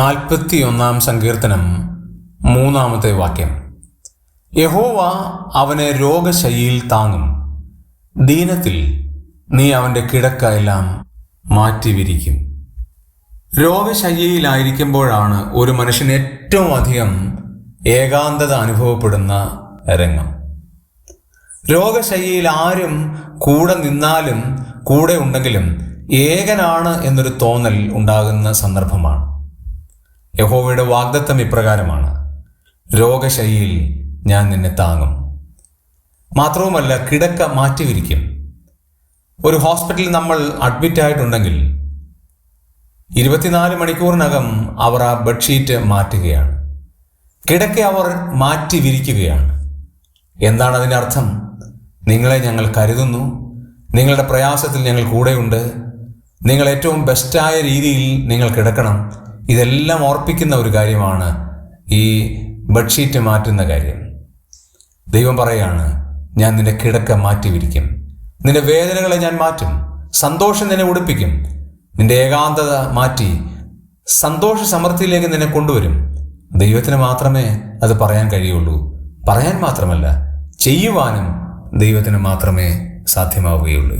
നാൽപ്പത്തിയൊന്നാം സങ്കീർത്തനം മൂന്നാമത്തെ വാക്യം. യഹോവ അവനെ രോഗശൈലിയിൽ താങ്ങും. ദീനത്തിൽ നീ അവന്റെ കിടക്ക എല്ലാം മാറ്റി വിരിക്കും രോഗശയ്യയിലായിരിക്കുമ്പോഴാണ് ഒരു മനുഷ്യൻ ഏറ്റവും അധികം ഏകാന്തത അനുഭവപ്പെടുന്ന രംഗം. രോഗശയ്യയിൽ ആരും കൂടെ നിന്നാലും കൂടെ ഉണ്ടെങ്കിലും ഏകനാണ് എന്നൊരു തോന്നൽ ഉണ്ടാകുന്ന സന്ദർഭമാണ്. യഹോവയുടെ വാഗ്ദത്തം ഇപ്രകാരമാണ്. രോഗശൈലിയിൽ ഞാൻ നിന്നെ താങ്ങും. മാത്രവുമല്ല കിടക്ക മാറ്റിവിരിക്കും. ഒരു ഹോസ്പിറ്റലിൽ നമ്മൾ അഡ്മിറ്റ് ആയിട്ടുണ്ടെങ്കിൽ ഇരുപത്തിനാല് മണിക്കൂറിനകം അവർ ആ ബെഡ്ഷീറ്റ് മാറ്റുകയാണ്. കിടക്ക അവർ മാറ്റി വിരിക്കുകയാണ് എന്താണ് അതിന്റെ അർത്ഥം? നിങ്ങളെ ഞങ്ങൾ കരുതുന്നു. നിങ്ങളുടെ പ്രയാസത്തിൽ ഞങ്ങൾ കൂടെയുണ്ട്. നിങ്ങൾ ഏറ്റവും ബെസ്റ്റായ രീതിയിൽ നിങ്ങൾ കിടക്കണം. ഇതെല്ലാം ഓർപ്പിക്കുന്ന ഒരു കാര്യമാണ് ഈ ബെഡ്ഷീറ്റ് മാറ്റുന്ന കാര്യം. ദൈവം പറയാണ് ഞാൻ നിന്റെ കിടക്ക മാറ്റി വിരിക്കും നിന്റെ വേദനകളെ ഞാൻ മാറ്റും. സന്തോഷം നിന്നെ ഉടുപ്പിക്കും. നിന്റെ ഏകാന്തത മാറ്റി സന്തോഷ സമൃദ്ധിയിലേക്ക് നിന്നെ കൊണ്ടുവരും. ദൈവത്തിന് മാത്രമേ അത് പറയാൻ കഴിയുള്ളൂ. പറയാൻ മാത്രമല്ല ചെയ്യുവാനും ദൈവത്തിന് മാത്രമേ സാധ്യമാവുകയുള്ളൂ.